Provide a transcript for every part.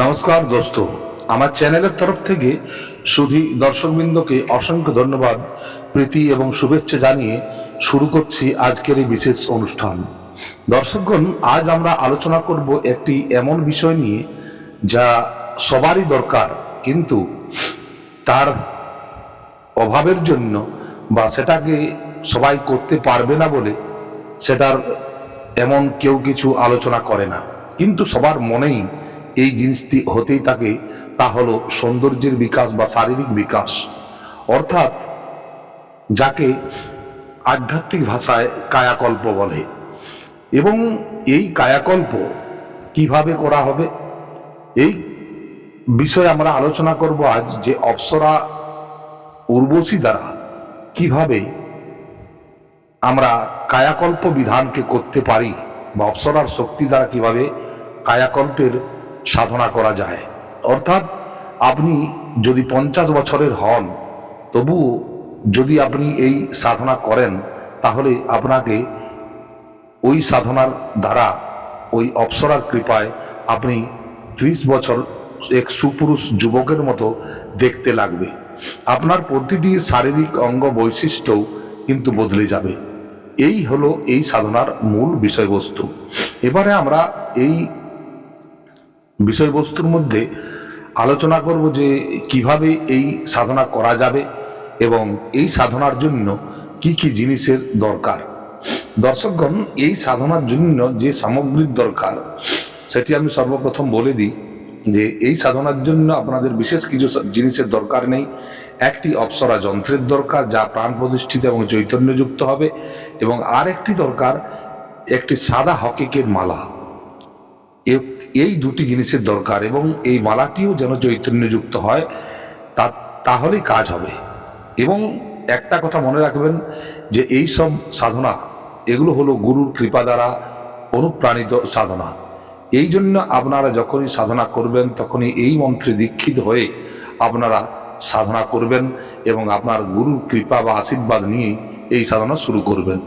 নমস্কার দোস্ত। আমার চ্যানেলের তরফ থেকে সুধী দর্শকবৃন্দকে অসংখ্য ধন্যবাদ, প্রীতি এবং শুভেচ্ছা জানিয়ে শুরু করছি আজকের এই বিশেষ অনুষ্ঠান। দর্শকগণ, আজ আমরা আলোচনা করব একটি এমন বিষয় নিয়ে যা সবারই দরকার, কিন্তু তার অভাবের জন্য বা সেটাকে সবাই করতে পারবে না বলে সেটার এমন কেউ কিছু আলোচনা করে না। কিন্তু সবার মনেই এই জিনিসটি হতেই থাকে, তা হলো সৌন্দর্যের বিকাশ বা শারীরিক বিকাশ। অর্থাৎ যাকে আধ্যাত্মিক ভাষায় কায়াকল্প বলে। এবং এই কায়াকল্প কীভাবে করা হবে? এই বিষয়ে আমরা আলোচনা করব আজ যে অপ্সরা উর্বশী দ্বারা কীভাবে আমরা কায়াকল্প বিধানকে করতে পারি বা অপ্সরার শক্তি দ্বারা কীভাবে কায়াকল্পের সাধনা করা যায়। অর্থাৎ আপনি যদি পঞ্চাশ বছরের হন, তবু যদি আপনি এই সাধনা করেন, তাহলে আপনাকে ওই সাধনার দ্বারা, ওই অপ্সরার কৃপায় আপনি ত্রিশ বছর এক সুপুরুষ যুবকের মতো দেখতে লাগবে। আপনার প্রতিটি শারীরিক অঙ্গ বৈশিষ্ট্যও কিন্তু বদলে যাবে। এই হলো এই সাধনার মূল বিষয়বস্তু। এবারে আমরা এই বিষয়বস্তুর মধ্যে আলোচনা করব যে কীভাবে এই সাধনা করা যাবে এবং এই সাধনার জন্য কি কি জিনিসের দরকার। দর্শকগণ, এই সাধনার জন্য যে সামগ্রীর দরকার, সেটি আমি সর্বপ্রথম বলে দিই যে এই সাধনার জন্য আপনাদের বিশেষ কিছু জিনিসের দরকার নেই। একটি অপ্সরা যন্ত্রের দরকার যা প্রাণ প্রতিষ্ঠিত এবং চৈতন্যযুক্ত হবে এবং আর একটি দরকার, একটি সাদা হকিকের মালা। এ- এই দুটি জিনিসের দরকার এবং এই মালাটিও যেন চৈতন্যযুক্ত হয়, তা, তাহলেই কাজ হবে। এবং একটা কথা মনে রাখবেন যে এই সব সাধনা, এগুলো হলো গুরুর কৃপা দ্বারা অনুপ্রাণিত সাধনা। এই জন্য আপনারা যখনই সাধনা করবেন, তখনই এই মন্ত্রে দীক্ষিত হয়ে আপনারা সাধনা করবেন এবং আপনার গুরুর কৃপা বা আশীর্বাদ নিয়ে এই সাধনা শুরু করবেন।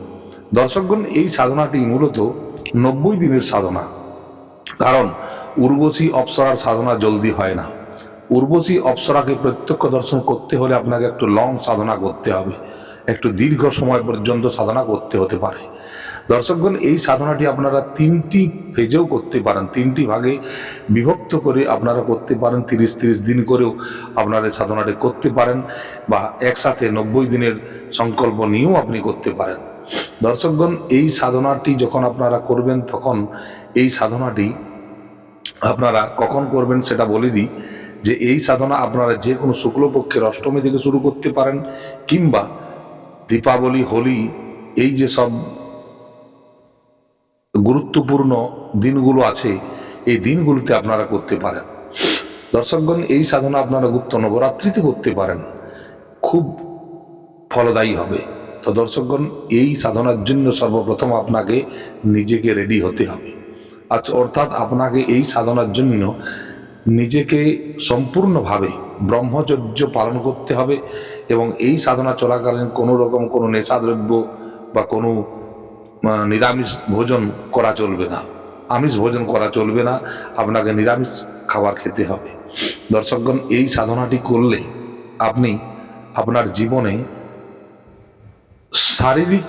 দর্শকগণ, এই সাধনাটি মূলত নব্বই দিনের সাধনা। কারণ উর্বশী অপ্সরার সাধনা জলদি হয় না। উর্বশী অপ্সরাকে প্রত্যক্ষ দর্শন করতে হলে আপনাকে একটু লং সাধনা করতে হবে। একটু দীর্ঘ সময় পর্যন্ত সাধনা করতে হতে পারে। দর্শকগণ, এই সাধনাটি আপনারা তিনটি ফেজেও করতে পারেন। তিনটি ভাগে বিভক্ত করে আপনারা করতে পারেন। তিরিশ তিরিশ দিন করেও আপনারা সাধনাটি করতে পারেন বা একসাথে নব্বই দিনের সংকল্প নিয়েও আপনি করতে পারেন। দর্শকগণ, এই সাধনাটি যখন আপনারা করবেন, তখন এই সাধনাটি আপনারা কখন করবেন সেটা বলে দিই যে এই সাধনা আপনারা যে কোনো শুক্লপক্ষের অষ্টমী থেকে শুরু করতে পারেন, কিংবা দীপাবলি, হোলি, এই যে সব গুরুত্বপূর্ণ দিনগুলো আছে, এই দিনগুলোতে আপনারা করতে পারেন। দর্শকগণ, এই সাধনা আপনারা গুপ্ত নবরাত্রিতে করতে পারেন। খুব ফলদায়ী হবে। তো দর্শকগণ এই সাধনার জন্য সর্বপ্রথম আপনাকে নিজেকে রেডি হতে হবে। আচ্ছা অর্থাৎ আপনাকে এই সাধনার জন্য নিজেকে সম্পূর্ণভাবে ব্রহ্মচর্য পালন করতে হবে এবং এই সাধনা চলাকালীন কোনো রকম কোনো নেশাদ্রব্য বা কোনো নিরামিষ ভোজন করা চলবে না। আমিষ ভোজন করা চলবে না, আপনাকে নিরামিষ খাবার খেতে হবে। দর্শকগণ, এই সাধনাটি করলে আপনি আপনার জীবনে শারীরিক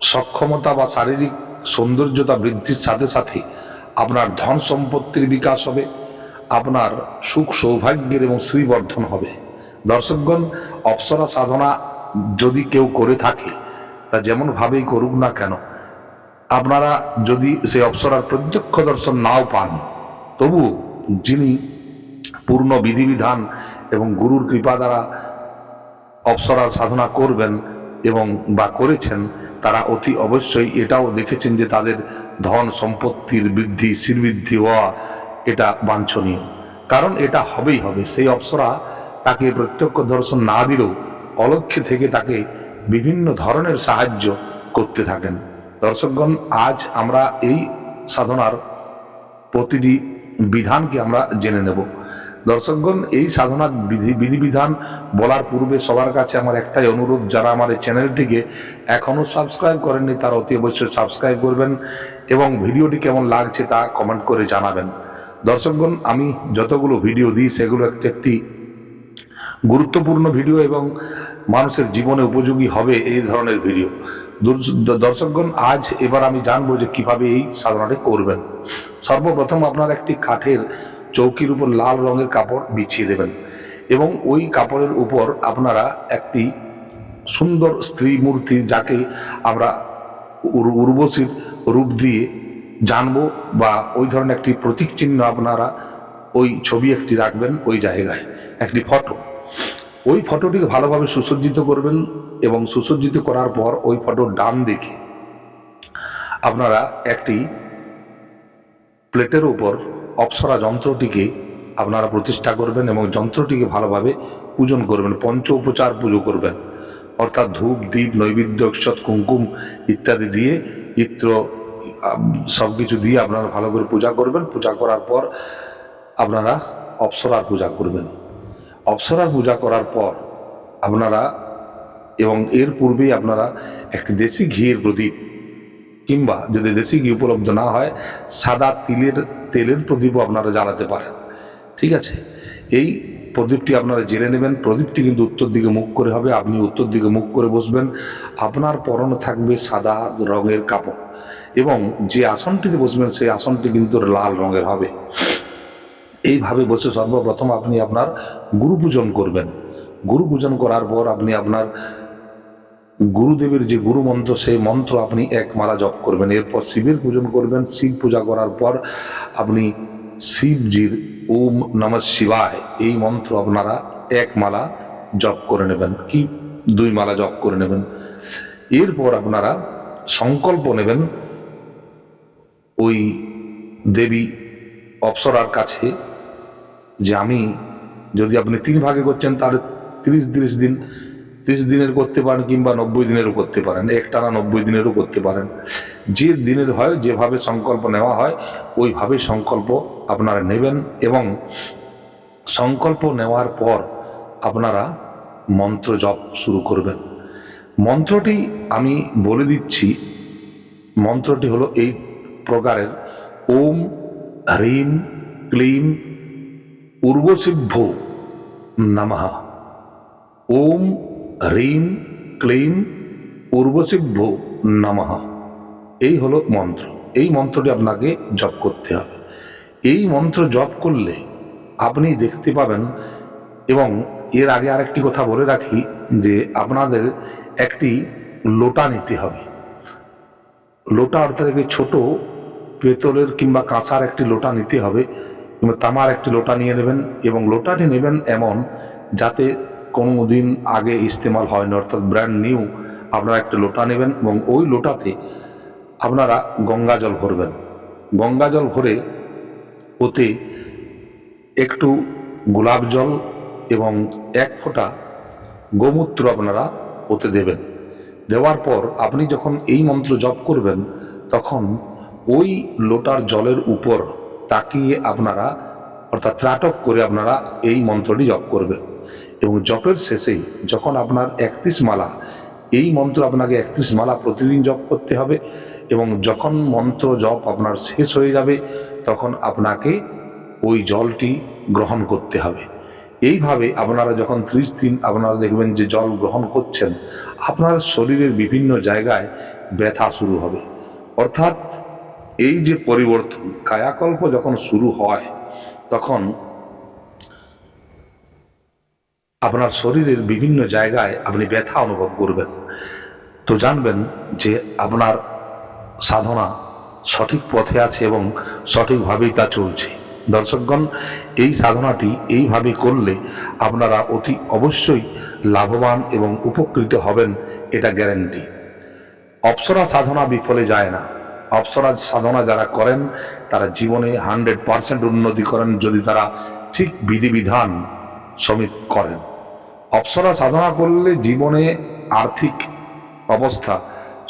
সক্ষমতা বা শারীরিক সৌন্দর্যতা বৃদ্ধির সাথে সাথে আপনার ধন সম্পত্তির বিকাশ হবে, আপনার সুখ সৌভাগ্যের এবং শ্রীবর্ধন হবে। দর্শকগণ, অপ্সরা সাধনা যদি কেউ করে থাকে, তা যেমনভাবেই করুক না কেন, আপনারা যদি সেই অপ্সরার প্রত্যক্ষ দর্শন নাও পান তবু যিনি পূর্ণ বিধিবিধান এবং গুরুর কৃপা দ্বারা অপ্সরার সাধনা করবেন এবং বা করেছেন, তারা অতি অবশ্যই এটাও দেখেছেন যে তাদের ধন সম্পত্তির বৃদ্ধি, শ্রীবৃদ্ধি হওয়া এটা বাঞ্ছনীয়। কারণ এটা হবেই হবে। সেই অপ্সরা তাকে প্রত্যক্ষ দর্শন না দিলেও অলক্ষ্যে থেকে তাকে বিভিন্ন ধরনের সাহায্য করতে থাকেন। দর্শকগণ, আজ আমরা এই সাধনার প্রতিটি বিধানকে আমরা জেনে নেব। দর্শকগণ, এই সাধনার বিধি, বিধিবিধান বলার পূর্বে সবার কাছে আমার একটাই অনুরোধ, যারা আমার এই চ্যানেলটিকে এখনও সাবস্ক্রাইব করেননি, তারা অতি অবশ্যই সাবস্ক্রাইব করবেন এবং ভিডিওটি কেমন লাগছে তা কমেন্ট করে জানাবেন। দর্শকগণ, আমি যতগুলো ভিডিও দিই, সেগুলো একটি একটি গুরুত্বপূর্ণ ভিডিও এবং মানুষের জীবনে উপযোগী হবে এই ধরনের ভিডিও। দর্শকগণ, আজ এবার আমি জানব যে কীভাবে এই সাধনাটি করবেন। সর্বপ্রথম আপনার একটি কাঠের চৌকির উপর লাল রঙের কাপড় বিছিয়ে দেবেন এবং ওই কাপড়ের উপর আপনারা একটি সুন্দর স্ত্রী মূর্তি যাকে আমরা উর্বশীর রূপ দিয়ে জানব বা ওই ধরনের একটি প্রতীক চিহ্ন আপনারা ওই ছবি একটি রাখবেন ওই জায়গায়, একটি ফটো। ওই ফটোটিকে ভালোভাবে সুসজ্জিত করবেন এবং সুসজ্জিত করার পর ওই ফটোর ডান দিকে আপনারা একটি প্লেটের উপর অপ্সরা যন্ত্রটিকে আপনারা প্রতিষ্ঠা করবেন এবং যন্ত্রটিকে ভালোভাবে পূজন করবেন, পঞ্চ উপচার পুজো করবেন। অর্থাৎ ধূপ দ্বীপ নৈবেদ্য, অক্ষত, কুমকুম ইত্যাদি দিয়ে, ইত্র সব কিছু দিয়ে আপনারা ভালো করে পূজা করবেন। পূজা করার পর আপনারা অপ্সরার পূজা করবেন। অপ্সরার পূজা করার পর আপনারা এবং এর পূর্বেই আপনারা একটি দেশি ঘিয়ের প্রদীপ কিংবা যদি দেশি ঘি উপলব্ধ না হয়, সাদা তিলের, তেলের প্রদীপও আপনারা জ্বালাতে পারেন। ঠিক আছে? এই প্রদীপটি আপনারা জেনে নেবেন। প্রদীপটি কিন্তু উত্তর দিকে মুখ করে হবে। আপনি উত্তর দিকে মুখ করে বসবেন। আপনার পরনে থাকবে সাদা রঙের কাপড় এবং যে আসনটিতে বসবেন, সেই আসনটি কিন্তু লাল রঙের হবে। এইভাবে বসে সর্বপ্রথম আপনি আপনার গুরু পূজন করবেন। গুরু পূজন করার পর আপনি আপনার গুরুদেবের যে গুরু মন্ত্র সেই মন্ত্র আপনি এক মালা জপ করবেন। এরপর শিবের পূজন করবেন। শিব পূজা করার পর আপনি শিবজির ওম নম শিবায় এই মন্ত্র আপনারা এক মালা জপ করে নেবেন। কি? দুই মালা জপ করে নেবেন। এরপর আপনারা সংকল্প নেবেন ওই দেবী অপ্সরার কাছে যে আমি যদি আপনি তিন ভাগে করছেন, তাহলে তিরিশ তিরিশ দিন তিরিশ দিনের করতে পারেন কিংবা নব্বই দিনেরও করতে পারেন, একটানা নব্বই দিনেরও করতে পারেন। যে দিনের হয়, যেভাবে সংকল্প নেওয়া হয় ওইভাবে সংকল্প আপনারা নেবেন এবং সংকল্প নেওয়ার পর আপনারা মন্ত্র জপ শুরু করবেন। মন্ত্রটি আমি বলে দিচ্ছি, মন্ত্রটি হলো এই প্রকারের, ওম হ্রিম ক্লিম উর্বশিভ্য নমঃ। ওম হ্রিম, ক্লিম উর্বশিভ্য নমঃ। এই হলো মন্ত্র। এই মন্ত্রটি আপনাকে জপ করতে হবে। এই মন্ত্র জপ করলে আপনি দেখতে পাবেন এবং এর আগে আরেকটি কথা বলে রাখি যে আপনাদের একটি লোটা নিতে হবে। লোটা অর্থাৎ একটি ছোট পেতলের কিংবা কাঁসার একটি লোটা নিতে হবে। কিংবা তামার একটি লোটা নিয়ে নেবেন এবং লোটাটি নেবেন এমন যাতে কোনো দিন আগে ইস্তেমাল হয় হয়নি, অর্থাৎ ব্র্যান্ড নিউ আপনারা একটা লোটা নেবেন এবং ওই লোটাতে আপনারা গঙ্গা জল ভরবেন। গঙ্গা জল ভরে ওতে একটু গোলাপ জল এবং এক ফোঁটা গোমূত্র আপনারা ওতে দেবেন। দেওয়ার পর আপনি যখন এই মন্ত্র জপ করবেন, তখন ওই লোটার জলের উপর তাকিয়ে আপনারা অর্থাৎ ত্রাটক করে আপনারা এই মন্ত্রটি জপ করবেন। এবং জপের শেষে যখন আপনার একত্রিশ মালা, এই মন্ত্র আপনাকে একত্রিশ মালা প্রতিদিন জপ করতে হবে এবং যখন মন্ত্র জপ আপনার শেষ হয়ে যাবে, তখন আপনাকে ওই জলটি গ্রহণ করতে হবে। এইভাবে আপনারা যখন ত্রিশ দিন আপনারা দেখবেন যে জল গ্রহণ করছেন, আপনার শরীরের বিভিন্ন জায়গায় ব্যথা শুরু হবে। অর্থাৎ এই যে পরিবর্তন, কায়াকল্প যখন শুরু হয় তখন আপনার শরীরের বিভিন্ন জায়গায় আপনি ব্যথা অনুভব করবেন। তো জানবেন যে আপনার সাধনা সঠিক পথে আছে এবং সঠিকভাবেই তা চলছে। দর্শকগণ, এই সাধনাটি এইভাবে করলে আপনারা অতি অবশ্যই লাভবান এবং উপকৃত হবেন, এটা গ্যারেন্টি। অপসরা সাধনা বিফলে যায় না। অপ্সরা সাধনা যারা করেন, তারা জীবনে হান্ড্রেড পার্সেন্ট উন্নতি করেন যদি তারা ঠিক বিধিবিধান সমিত করেন। অপ্সরা সাধনা করলে জীবনে আর্থিক অবস্থা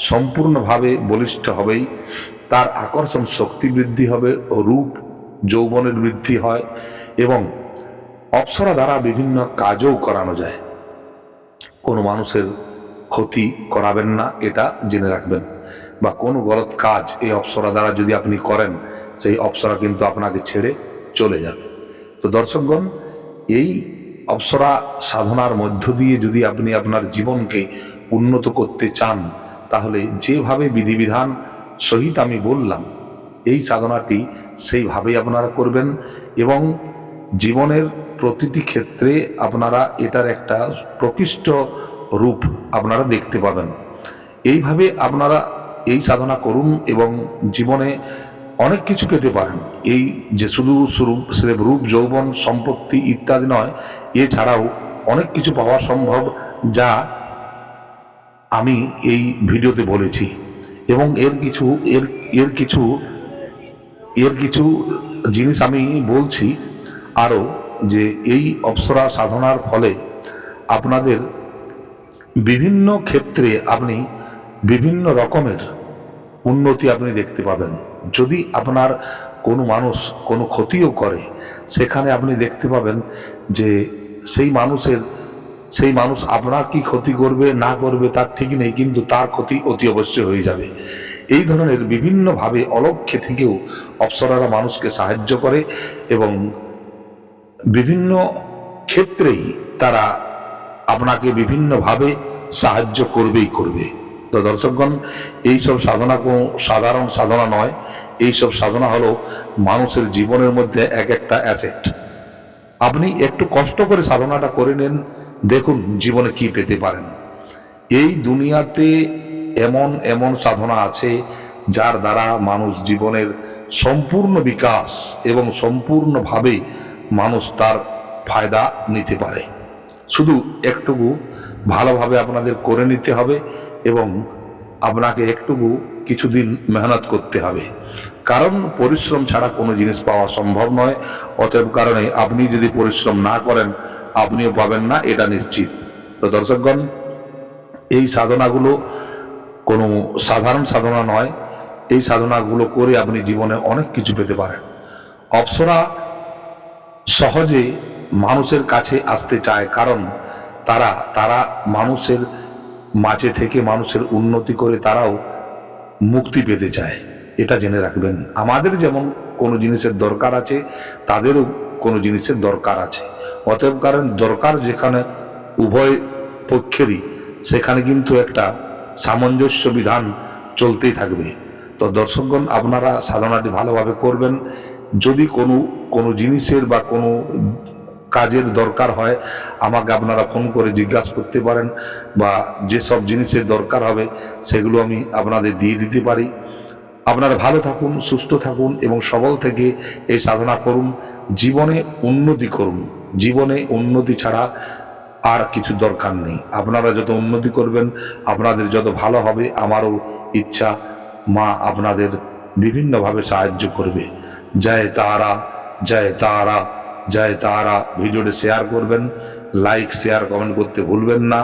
সম্পূর্ণভাবে বলিষ্ঠ হবেই, তার আকর্ষণ শক্তি বৃদ্ধি হবে ও রূপ যৌবনের বৃদ্ধি হয় এবং অপসরা দ্বারা বিভিন্ন কাজও করানো যায়। কোনো মানুষের ক্ষতি করাবেন না, এটা জেনে রাখবেন। বা কোনো গলত কাজ এই অপ্সরা দ্বারা যদি আপনি করেন, সেই অপ্সরা কিন্তু আপনাকে ছেড়ে চলে যাবে। তো দর্শকগণ, এই অপ্সরা সাধনার মধ্য দিয়ে যদি আপনি আপনার জীবনকে উন্নত করতে চান, তাহলে যেভাবে বিধিবিধান সহিত আমি বললাম, এই সাধনাটি সেইভাবেই আপনারা করবেন এবং জীবনের প্রতিটি ক্ষেত্রে আপনারা এটার একটা প্রকৃষ্ট রূপ আপনারা দেখতে পাবেন। এইভাবে আপনারা এই সাধনা করুন এবং জীবনে অনেক কিছু পেতে পারেন। এই যে শুধু স্রেফ রূপ, যৌবন, সম্পত্তি ইত্যাদি নয়, এছাড়াও অনেক কিছু পাওয়া সম্ভব যা আমি এই ভিডিওতে বলেছি। এবং এর কিছু, এর এর কিছু এর কিছু জিনিস আমি বলছি আরও যে এই অপ্সরা সাধনার ফলে আপনাদের বিভিন্ন ক্ষেত্রে আপনি বিভিন্ন রকমের উন্নতি আপনি দেখতে পাবেন। যদি আপনার কোনো মানুষ কোনো ক্ষতিও করে, সেখানে আপনি দেখতে পাবেন যে সেই মানুষের, সেই মানুষ আপনার কি ক্ষতি করবে, না করবে তার ঠিক নেই, কিন্তু তার ক্ষতি অতি অবশ্যই হয়ে যাবে। এই ধরনের বিভিন্নভাবে অলক্ষ্যে থেকেও অপ্সরারা মানুষকে সাহায্য করে এবং বিভিন্ন ক্ষেত্রেই তারা আপনাকে বিভিন্নভাবে সাহায্য করবেই করবে। তো দর্শকগণ, এইসব সাধনা কোনো সাধারণ সাধনা নয়, এইসব সাধনা হলো মানুষের জীবনের মধ্যে এক একটা অ্যাসেট আপনি একটু কষ্ট করে সাধনাটা করে নেন, দেখুন জীবনে কি পেতে পারেন। এই দুনিয়াতে এমন এমন সাধনা আছে, যার দ্বারা মানুষ জীবনের সম্পূর্ণ বিকাশ এবং সম্পূর্ণভাবে মানুষ তার ফায়দা নিতে পারে। শুধু একটুকু ভালোভাবে আপনাদের করে নিতে হবে এবং আপনাকে একটুকু কিছুদিন মেহনত করতে হবে। কারণ পরিশ্রম ছাড়া কোনো জিনিস পাওয়া সম্ভব নয়। অতএব কারণে আপনি যদি পরিশ্রম না করেন, আপনিও পাবেন না, এটা নিশ্চিত। তো দর্শকগণ, এই সাধনাগুলো কোনো সাধারণ সাধনা নয়। এই সাধনাগুলো করে আপনি জীবনে অনেক কিছু পেতে পারেন। অপ্সরা সহজে মানুষের কাছে আসতে চায় কারণ তারা তারা মানুষের মাঝে থেকে মানুষের উন্নতি করে তারাও মুক্তি পেতে চায়। এটা জেনে রাখবেন। আমাদের যেমন কোনো জিনিসের দরকার আছে, তাদেরও কোনো জিনিসের দরকার আছে। অতএব কারণ দরকার যেখানে উভয় পক্ষেরই, সেখানে কিন্তু একটা সামঞ্জস্য বিধান চলতেই থাকবে। তো দর্শকগণ, আপনারা সাধনাটি ভালোভাবে করবেন। যদি কোনো কোনো জিনিসের বা কোনো কাজের দরকার হয়, আমাকে আপনারা ফোন করে জিজ্ঞাসা করতে পারেন বা যেসব জিনিসের দরকার হবে সেগুলো আমি আপনাদের দিয়ে দিতে পারি। আপনারা ভালো থাকুন, সুস্থ থাকুন এবং সবল থেকে এই সাধনা করুন। জীবনে উন্নতি করুন। জীবনে উন্নতি ছাড়া আর কিছু দরকার নেই। আপনারা যত উন্নতি করবেন, আপনাদের যত ভালো হবে, আমারও ইচ্ছা মা আপনাদের বিভিন্নভাবে সাহায্য করবে। জয় তারা জয় তারা। জয় তারা ভিডিওটি শেয়ার করবেন লাইক শেয়ার কমেন্ট করতে ভুলবেন না।